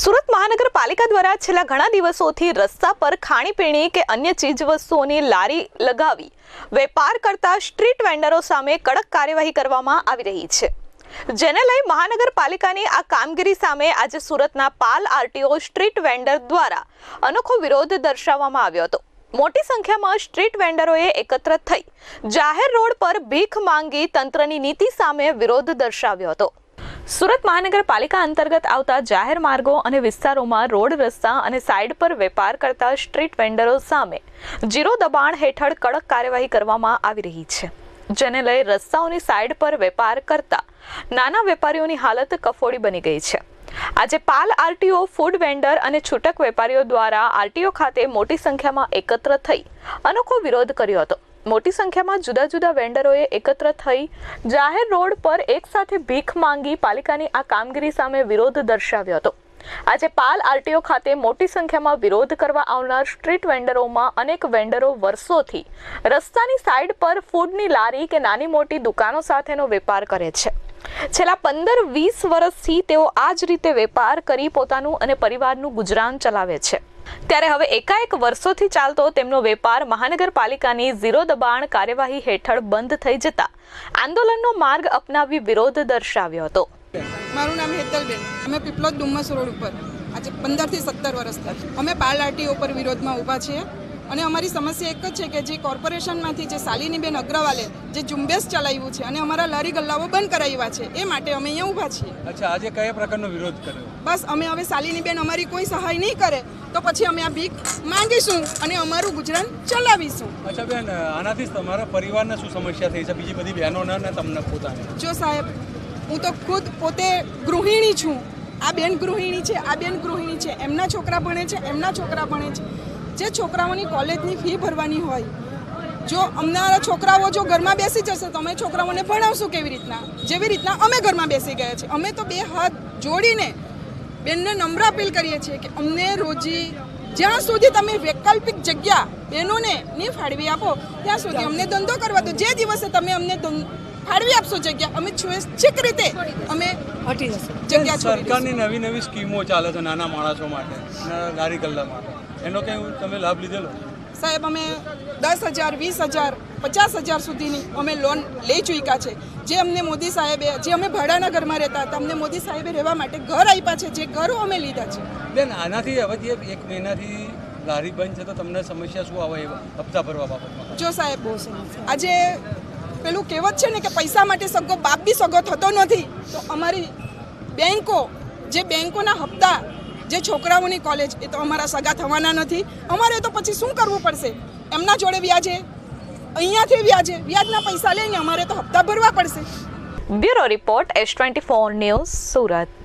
સુરત મહાનગરપાલિકા દ્વારા છેલ્લા ઘણા દિવસોથી રસ્તા પર ખાણીપીણી કે અન્ય ચીજવસ્તુઓની લારી લગાવી વેપાર કરતા સ્ટ્રીટ વેન્ડરો સામે કડક કાર્યવાહી કરવામાં આવી રહી છે. જેને લઈ મહાનગરપાલિકાની આ કામગીરી સામે આજે સુરતના પાલ આરટીઓ સ્ટ્રીટ વેન્ડર દ્વારા અનોખો વિરોધ દર્શાવવામાં આવ્યો હતો. મોટી સંખ્યામાં સ્ટ્રીટ વેન્ડરોએ એકત્ર થઈ જાહેર રોડ પર ભીખ માંગી તંત્રની નીતિ સામે વિરોધ દર્શાવ્યો હતો. સુરત મહાનગરપાલિકા અંતર્ગત આવતા જાહેર માર્ગો અને વિસ્તારોમાં રોડ રસ્તા અને સાઇડ પર વેપાર કરતા સ્ટ્રીટ વેન્ડરો સામે જીરો દબાણ હેઠળ કડક કાર્યવાહી કરવામાં આવી રહી છે, જેને લઈ રસ્તાઓની સાઇડ પર વેપાર કરતા નાના વેપારીઓની હાલત કફોડી બની ગઈ છે. આજે પાલ આરટીઓ, ફૂડ વેન્ડર અને છૂટક વેપારીઓ દ્વારા આરટીઓ ખાતે મોટી સંખ્યામાં એકત્ર થઈ અનોખો વિરોધ કર્યો હતો. મોટી સંખ્યામાં જુદા જુદા વેન્ડરોએ એકત્ર થઈ જાહેર રોડ પર એકસાથે ભીખ માંગી પાલિકાની આ કામગીરી સામે વિરોધ દર્શાવ્યો હતો. આજે પાલ આરટીઓ ખાતે મોટી સંખ્યામાં વિરોધ કરવા આવનાર સ્ટ્રીટ વેન્ડરોમાં અનેક વેન્ડરો વર્ષોથી રસ્તાની સાઈડ પર ફૂડની લારી કે નાની મોટી દુકાનો સાથેનો વેપાર કરે છે. છેલ્લા પંદર વીસ વર્ષથી તેઓ આ જ રીતે વેપાર કરી પોતાનું અને પરિવારનું ગુજરાન ચલાવે છે. ત્યારે હવે એકાએક વર્ષોથી ચાલતો તેમનો વેપાર મહાનગરપાલિકાની ઝીરો દબાણ કાર્યવાહી હેઠળ બંધ થઈ જતા આંદોલનનો માર્ગ અપનાવી વિરોધ દર્શાવ્યો હતો. મારું નામ હેતલબેન. અમે પીપલોદ ડુમ્મસ રોડ ઉપર આજે પંદરથી સત્તર વર્ષ અમે પાલ આરટી ઉપર વિરોધમાં ઊભા છીએ. અને અમારી સમસ્યા એક જ છે કે જે કોર્પોરેશનમાંથી જે શાલિનીબેન અગ્રવાલે જે ઝુંબેશ ચલાવ્યું છે અને અમારા લારી ગલ્લાઓ બંધ કરાવ્યા છે એ માટે અમે અહીંયા ઊભા છીએ. અચ્છા આજે કયા પ્રકારનો વિરોધ કર્યો? બસ અમે હવે શાલિનીબેન અમારી કોઈ સહાય નહીં કરે તો પછી અમે આ ભીખ માંગીશું અને અમારું ગુજરાન ચલાવીશું. અચ્છા બેન આનાથી તમારા પરિવારને શું સમસ્યા થઈ છે? બીજી બધી બહેનોને અને તમને પોતાને? જો સાહેબ હું તો ખુદ પોતે ગૃહિણી છું. આ બેન ગૃહિણી છે આ બેન ગૃહિણી છે એમના છોકરા ભણે છે એમના છોકરા ભણે છે. જે છોકરાઓની કોલેજની ફી ભરવાની હોય જો અમનારા છોકરાઓ જો ઘરમાં બેસી જશે તો અમે છોકરાઓને ભણાવશું કેવી રીતના? જેવી રીતના અમે ઘરમાં બેસી ગયા છીએ. અમે તો બે હાથ જોડીને બેનને નમ્ર અપીલ કરીએ છીએ કે અમને રોજી જ્યાં સુધી તમે વૈકલ્પિક જગ્યા બહેનોને નહીં ફાળવી આપો ત્યાં સુધી અમને ધંધો કરવા દો. જે દિવસે તમે અમને ફાળવી આપશો જગ્યા અમે સ્વૈચ્છિક રીતે અમે હટી જશું. જગ્યા સરકારની નવી નવી સ્કીમો ચાલે છે નાના માણસો માટે અને લારી ગલ્લા માટે. એનો કંઈ તમે લાભ લીધેલો? સાહેબ અમે દસ હજાર વીસ હજાર પચાસ હજાર સુધીની અમે લોન લઈ ચૂક્યા છે. જે અમને મોદી સાહેબે જે અમે ભાડાના ઘરમાં રહેતા હતા અમને મોદી સાહેબે રહેવા માટે ઘર આપ્યા છે જે ઘરો અમે લીધા છે. બેન આનાથી હવે એક મહિનાથી લારી બંધ છે તો તમને સમસ્યા શું આવે હપ્તા ભરવા બાબતમાં? જો સાહેબ આજે પેલું કહેવત છે ને કે પૈસા માટે સગો બાપ બી સગો થતો નથી તો અમારી બેંકો જે બેંકોના હપ્તા જે છોકરાઓની કોલેજ એ તો અમારા સગા થવાના નથી. અમારે તો પછી શું કરવું પડશે? એમના જોડે વ્યાજે? અહીંયાથી વ્યાજે? વ્યાજના પૈસા લઈને અમારે તો હપ્તા ભરવા પડશે. Bureau report S twenty four news Surat.